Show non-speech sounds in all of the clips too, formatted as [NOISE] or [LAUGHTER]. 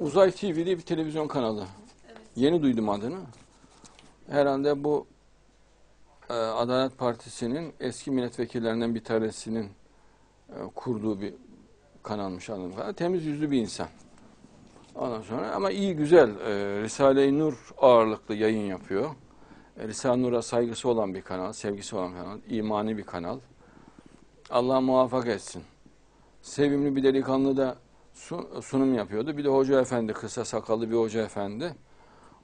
Uzay TV diye bir televizyon kanalı. Yeni duydum adını. Herhalde bu e, Adalet Partisi'nin eski milletvekillerinden bir tanesinin e, kurduğu bir kanalmış anladığım kadarıyla. Temiz yüzlü bir insan. Ondan sonra ama iyi güzel. E, Risale-i Nur ağırlıklı yayın yapıyor. E, Risale-i Nur'a saygısı olan bir kanal, sevgisi olan bir kanal, imani bir kanal. Allah muvaffak etsin. Sevimli bir delikanlı da sunum yapıyordu. Bir de hoca efendi, kısa sakallı bir hoca efendi.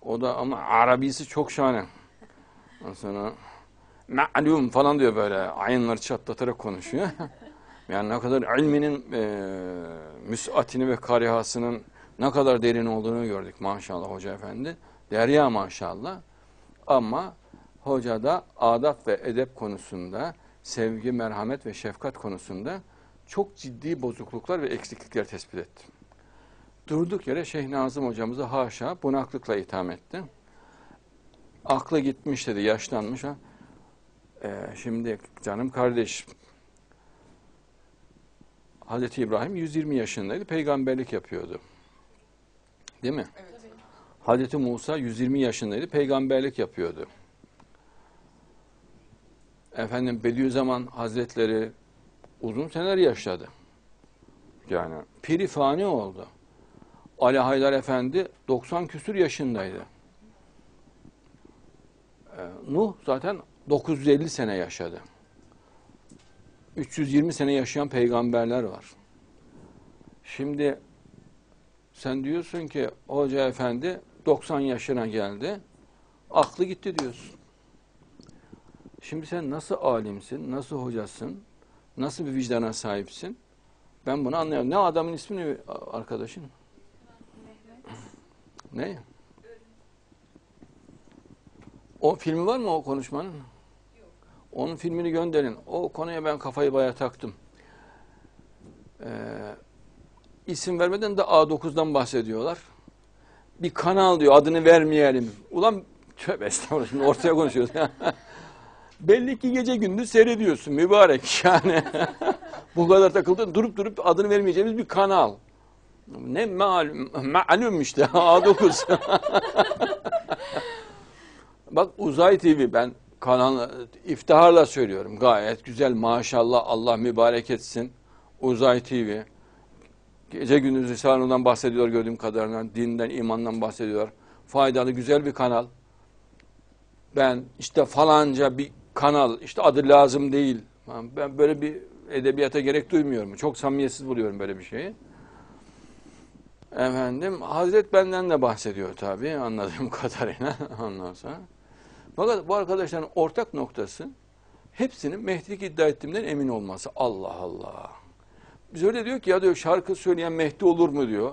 O da ama Arabisi çok şahane. Ondan sonra ma'lum falan diyor böyle. Ayınları çatlatarak konuşuyor. [LAUGHS] yani ne kadar ilminin e, müsatini ve karihasının ne kadar derin olduğunu gördük maşallah hoca efendi. Derya maşallah. Ama hoca da adab ve edep konusunda, sevgi, merhamet ve şefkat konusunda çok ciddi bozukluklar ve eksiklikler tespit etti. Durduk yere Şeyh Nazım hocamızı haşa bunaklıkla itham etti. Aklı gitmiş dedi, yaşlanmış. Ha. Ee, şimdi canım kardeş, Hazreti İbrahim 120 yaşındaydı, peygamberlik yapıyordu. Değil mi? Hazreti Musa 120 yaşındaydı, peygamberlik yapıyordu. Efendim Bediüzzaman Hazretleri uzun seneler yaşadı. Yani piri fani oldu. Ali Haydar Efendi 90 küsür yaşındaydı. Ee, Nuh zaten 950 sene yaşadı. 320 sene yaşayan peygamberler var. Şimdi sen diyorsun ki hoca efendi 90 yaşına geldi. Aklı gitti diyorsun. Şimdi sen nasıl alimsin, nasıl hocasın, nasıl bir vicdana sahipsin? Ben bunu anlıyorum. Ne adamın ismi ne arkadaşın? Ne? O filmi var mı o konuşmanın? Onun filmini gönderin. O konuya ben kafayı bayağı taktım. Ee, isim vermeden de A9'dan bahsediyorlar. Bir kanal diyor adını vermeyelim. Ulan tövbe estağfurullah şimdi ortaya konuşuyoruz. [LAUGHS] Belli ki gece gündüz seyrediyorsun mübarek [LAUGHS] yani. Bu kadar takıldın durup durup adını vermeyeceğimiz bir kanal. Ne malum, malum işte [LAUGHS] A9. [LAUGHS] Bak Uzay TV ben kanal iftiharla söylüyorum. Gayet güzel maşallah Allah mübarek etsin. Uzay TV. Gece gündüz Risale'den bahsediyor gördüğüm kadarıyla. Dinden, imandan bahsediyor. Faydalı, güzel bir kanal. Ben işte falanca bir kanal, işte adı lazım değil. Ben böyle bir edebiyata gerek duymuyorum. Çok samimiyetsiz buluyorum böyle bir şeyi. Efendim, Hazret benden de bahsediyor tabii anladığım [LAUGHS] kadarıyla ondan sonra. Fakat bu arkadaşların ortak noktası hepsinin Mehdilik iddia ettiğimden emin olması. Allah Allah. Biz öyle diyor ki ya diyor şarkı söyleyen Mehdi olur mu diyor.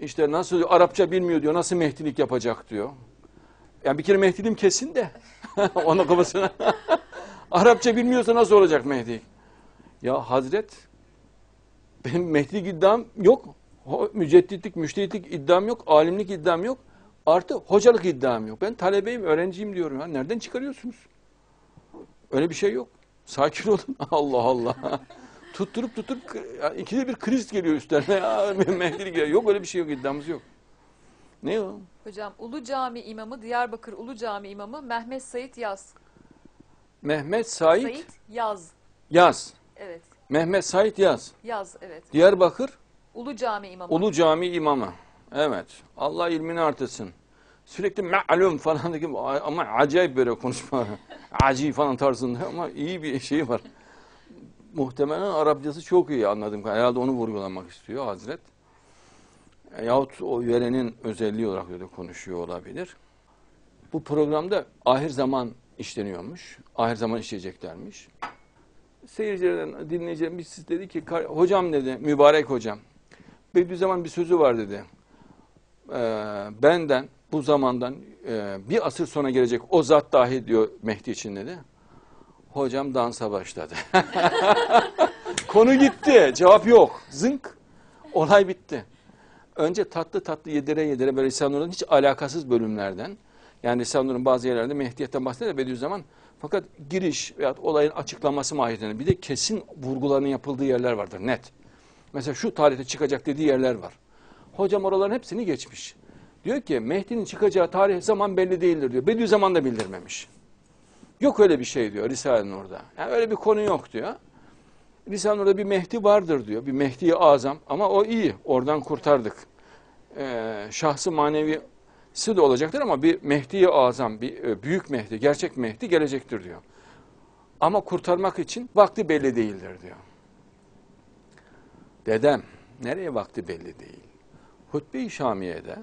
İşte nasıl diyor, Arapça bilmiyor diyor. Nasıl Mehdilik yapacak diyor. Yani bir kere Mehdilim kesin de. [LAUGHS] Onun kafasına. [LAUGHS] Arapça bilmiyorsa nasıl olacak Mehdi? Ya Hazret benim Mehdilik iddiam yok. Mücedditlik, müştehitlik iddiam yok. Alimlik iddiam yok. Artı hocalık iddiam yok. Ben talebeyim, öğrenciyim diyorum. Ya nereden çıkarıyorsunuz? Öyle bir şey yok. Sakin olun. [LAUGHS] Allah Allah. tutturup tutturup ikide bir kriz geliyor üstlerine. Ya, Mehdilik. Yok öyle bir şey yok. iddiamız yok. Ne o? Hocam Ulu Cami imamı Diyarbakır Ulu Cami imamı Mehmet Sait Yaz. Mehmet Sait, Sait Yaz. Yaz. Evet. Mehmet Sait Yaz. Yaz evet. Diyarbakır Ulu Cami imamı. Ulu Cami imamı. Evet. Allah ilmini artırsın. Sürekli me'lum falan [LAUGHS] gibi ama acayip böyle konuşma. [LAUGHS] Aci falan tarzında [LAUGHS] ama iyi bir şey var. Muhtemelen Arapçası çok iyi anladım. Herhalde onu vurgulamak istiyor Hazret. E, Yahut o yörenin özelliği olarak öyle konuşuyor olabilir. Bu programda ahir zaman işleniyormuş. Ahir zaman işleyeceklermiş. Seyircilerden, dinleyicilerin birisi dedi ki, "Kar- hocam dedi, mübarek hocam. Bediüzzaman bir sözü var dedi. Ee, benden bu zamandan e, bir asır sonra gelecek o zat dahi diyor Mehdi için dedi. Hocam dansa başladı. [LAUGHS] Konu gitti. Cevap yok. Zınk. Olay bitti. Önce tatlı tatlı yedire yedire böyle Risale-i hiç alakasız bölümlerden yani Risale-i bazı yerlerinde Mehdiyet'ten bahseder Bediüzzaman fakat giriş veya olayın açıklaması mahiyetinde bir de kesin vurguların yapıldığı yerler vardır net. Mesela şu tarihte çıkacak dediği yerler var. Hocam oraların hepsini geçmiş. Diyor ki Mehdi'nin çıkacağı tarih zaman belli değildir diyor. Bediüzzaman da bildirmemiş. Yok öyle bir şey diyor Risale-i Nur'da. Yani öyle bir konu yok diyor. Risale-i Nur'da bir Mehdi vardır diyor. Bir Mehdi-i Azam ama o iyi. Oradan kurtardık. Ee, şahsı manevisi de olacaktır ama bir Mehdi-i Azam, bir e, büyük Mehdi, gerçek Mehdi gelecektir diyor. Ama kurtarmak için vakti belli değildir diyor. Dedem, nereye vakti belli değil? Hutbe-i Şamiye'de,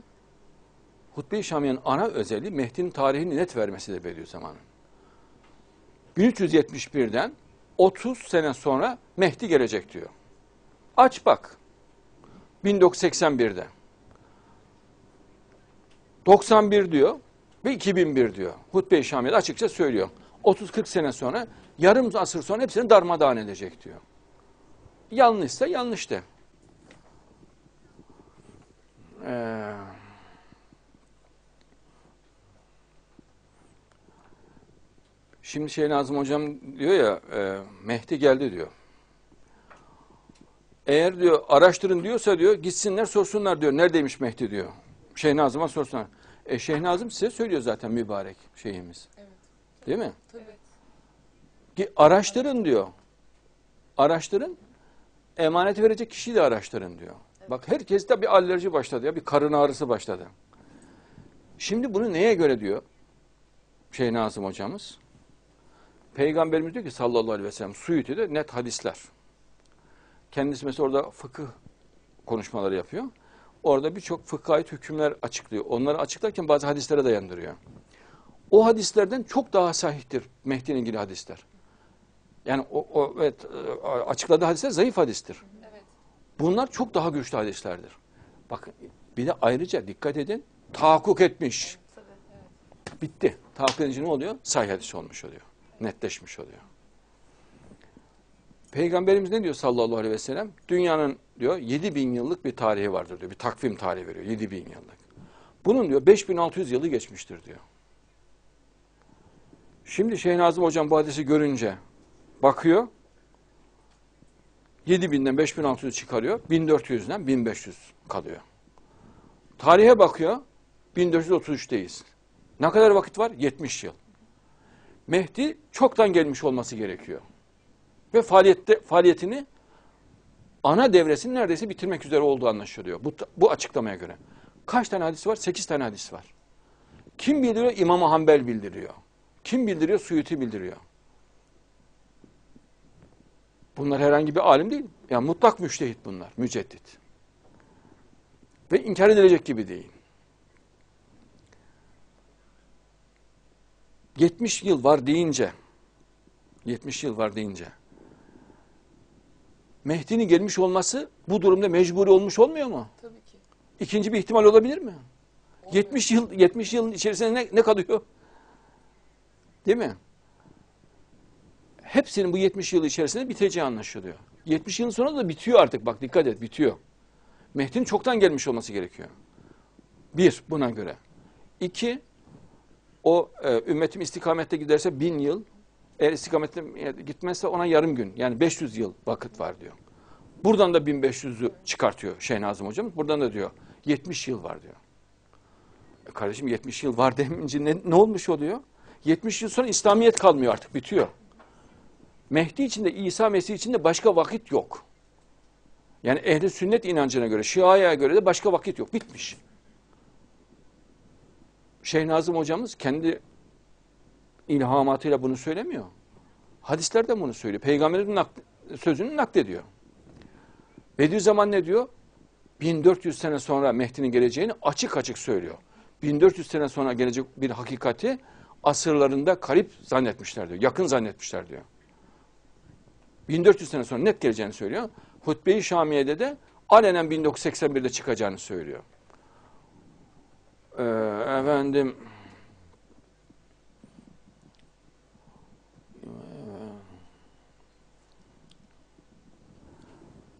Hutbe-i Şamiye'nin ana özelliği Mehdi'nin tarihini net vermesidir Bediüzzaman'ın. 1371'den 30 sene sonra Mehdi gelecek diyor. Aç bak. 1981'de. 91 diyor ve 2001 diyor. Hutbe-i Şamiye'de açıkça söylüyor. 30-40 sene sonra, yarım asır sonra hepsini darmadağın edecek diyor. Yanlışsa yanlış de. Ee, şimdi şey Nazım Hocam diyor ya, e, Mehdi geldi diyor. Eğer diyor araştırın diyorsa diyor gitsinler sorsunlar diyor. Neredeymiş Mehdi diyor. Şeyh Nazım'a sorsunlar. E Şeyh Nazım size söylüyor zaten mübarek şeyimiz. Evet. Değil mi? Tabii. Ki Araştırın diyor. Araştırın. Emanet verecek kişiyi de araştırın diyor. Bak herkeste bir alerji başladı ya, bir karın ağrısı başladı. Şimdi bunu neye göre diyor Şeyh Nazım hocamız? Peygamberimiz diyor ki sallallahu aleyhi ve sellem Suyuti'de net hadisler. Kendisi mesela orada fıkıh konuşmaları yapıyor. Orada birçok fıkha ait hükümler açıklıyor. Onları açıklarken bazı hadislere dayandırıyor. O hadislerden çok daha sahihtir Mehdi'nin ilgili hadisler. Yani o, o evet e, açıkladığı hadisler zayıf hadistir. Evet. Bunlar çok daha güçlü hadislerdir. Bakın bir de ayrıca dikkat edin tahakkuk etmiş. Tabii. Evet. Bitti. Tahakkuk edince ne oluyor? Sahih hadis olmuş oluyor. Netleşmiş oluyor. Peygamberimiz ne diyor sallallahu aleyhi ve sellem? Dünyanın diyor 7000 yıllık bir tarihi vardır diyor. Bir takvim tarihi veriyor 7000 yıllık. Bunun diyor 5600 yılı geçmiştir diyor. Şimdi Şeyh Nazım hocam bu hadisi görünce bakıyor. 7000'den 5600 çıkarıyor. 1400'den 1500 kalıyor. Tarihe bakıyor. 1433'teyiz. Ne kadar vakit var? 70 yıl. Mehdi çoktan gelmiş olması gerekiyor. Ve faaliyette faaliyetini ana devresini neredeyse bitirmek üzere olduğu anlaşılıyor. Bu, bu açıklamaya göre. Kaç tane hadis var? 8 tane hadis var. Kim bildiriyor? İmam-ı Hanbel bildiriyor. Kim bildiriyor? Suyuti bildiriyor. Bunlar herhangi bir alim değil. Yani mutlak müştehit bunlar, müceddit. Ve inkar edilecek gibi değil. 70 yıl var deyince 70 yıl var deyince Mehdi'nin gelmiş olması bu durumda mecburi olmuş olmuyor mu? Tabii ki. İkinci bir ihtimal olabilir mi? 70 yıl 70 yılın içerisinde ne, ne kalıyor? Değil mi? Hepsinin bu 70 yıl içerisinde biteceği anlaşılıyor. 70 yılın sonra da bitiyor artık bak dikkat et bitiyor. Mehdi'nin çoktan gelmiş olması gerekiyor. Bir buna göre. İki o e, ümmetim istikamette giderse bin yıl eğer istikamette gitmezse ona yarım gün yani 500 yıl vakit var diyor. Buradan da 1500'ü çıkartıyor Şeyh Nazım hocamız. Buradan da diyor 70 yıl var diyor. E kardeşim 70 yıl var [LAUGHS] demince ne, ne olmuş oluyor? 70 yıl sonra İslamiyet kalmıyor artık bitiyor. Mehdi için de İsa Mesih için de başka vakit yok. Yani ehli sünnet inancına göre, Şia'ya göre de başka vakit yok. Bitmiş. Şeyh Nazım hocamız kendi ilhamatıyla bunu söylemiyor. Hadisler de bunu söylüyor. Peygamberin nak- sözünü naklediyor. Bediüzzaman ne diyor? 1400 sene sonra Mehdi'nin geleceğini açık açık söylüyor. 1400 sene sonra gelecek bir hakikati asırlarında karip zannetmişler diyor. Yakın zannetmişler diyor. 1400 sene sonra net geleceğini söylüyor. Hutbe-i Şamiye'de de alenen 1981'de çıkacağını söylüyor. Ee, efendim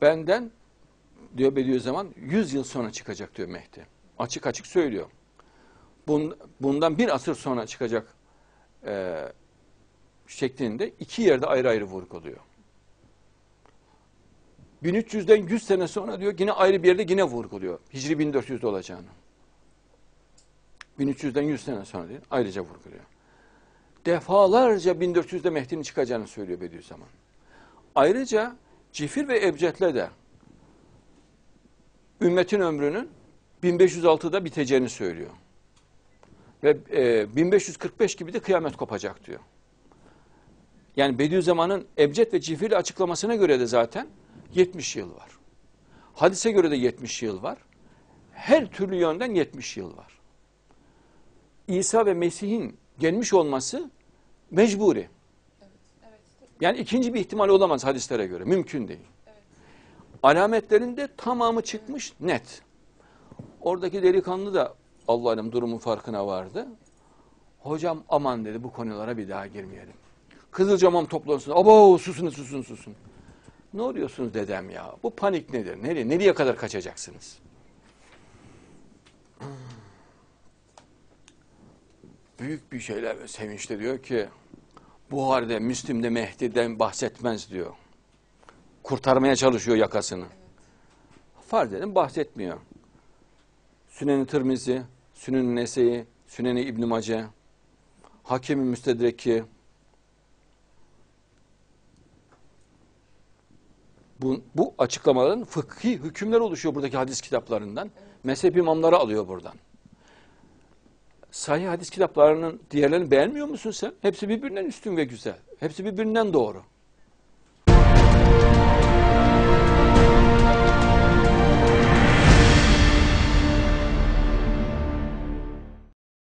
benden diyor Bediüzzaman 100 yıl sonra çıkacak diyor Mehdi. Açık açık söylüyor. Bun- Bundan bir asır sonra çıkacak e, şeklinde iki yerde ayrı ayrı vurguluyor. 1300'den 100 sene sonra diyor yine ayrı bir yerde yine vurguluyor. Hicri 1400'de olacağını. 1300'den 100 sene sonra diyor, ayrıca vurguluyor. Defalarca 1400'de Mehdi'nin çıkacağını söylüyor Bediüzzaman. Ayrıca Cifir ve Ebced'le de ümmetin ömrünün 1506'da biteceğini söylüyor. Ve e, 1545 gibi de kıyamet kopacak diyor. Yani Bediüzzaman'ın Ebced ve Cifir'le açıklamasına göre de zaten 70 yıl var. Hadise göre de 70 yıl var. Her türlü yönden 70 yıl var. İsa ve Mesih'in gelmiş olması mecburi. Yani ikinci bir ihtimal olamaz hadislere göre. Mümkün değil. Alametlerinde tamamı çıkmış net. Oradaki delikanlı da Allah'ın durumun farkına vardı. Hocam aman dedi bu konulara bir daha girmeyelim. Kızılcamam toplansın. Abo susun susun susun. Ne oluyorsunuz dedem ya? Bu panik nedir? Nereye, nereye kadar kaçacaksınız? Büyük bir şeyler ve sevinçle diyor ki Buhari'de, Müslim'de Mehdi'den bahsetmez diyor. Kurtarmaya çalışıyor yakasını. Farz edin bahsetmiyor. Sünen-i Tirmizi, Sünen-i Nese'yi, Sünen-i İbn-i Mace, Hakim-i Müstedreki, bu, bu açıklamaların fıkhi hükümler oluşuyor buradaki hadis kitaplarından. Mezhep imamları alıyor buradan. Sahih hadis kitaplarının diğerlerini beğenmiyor musun sen? Hepsi birbirinden üstün ve güzel. Hepsi birbirinden doğru.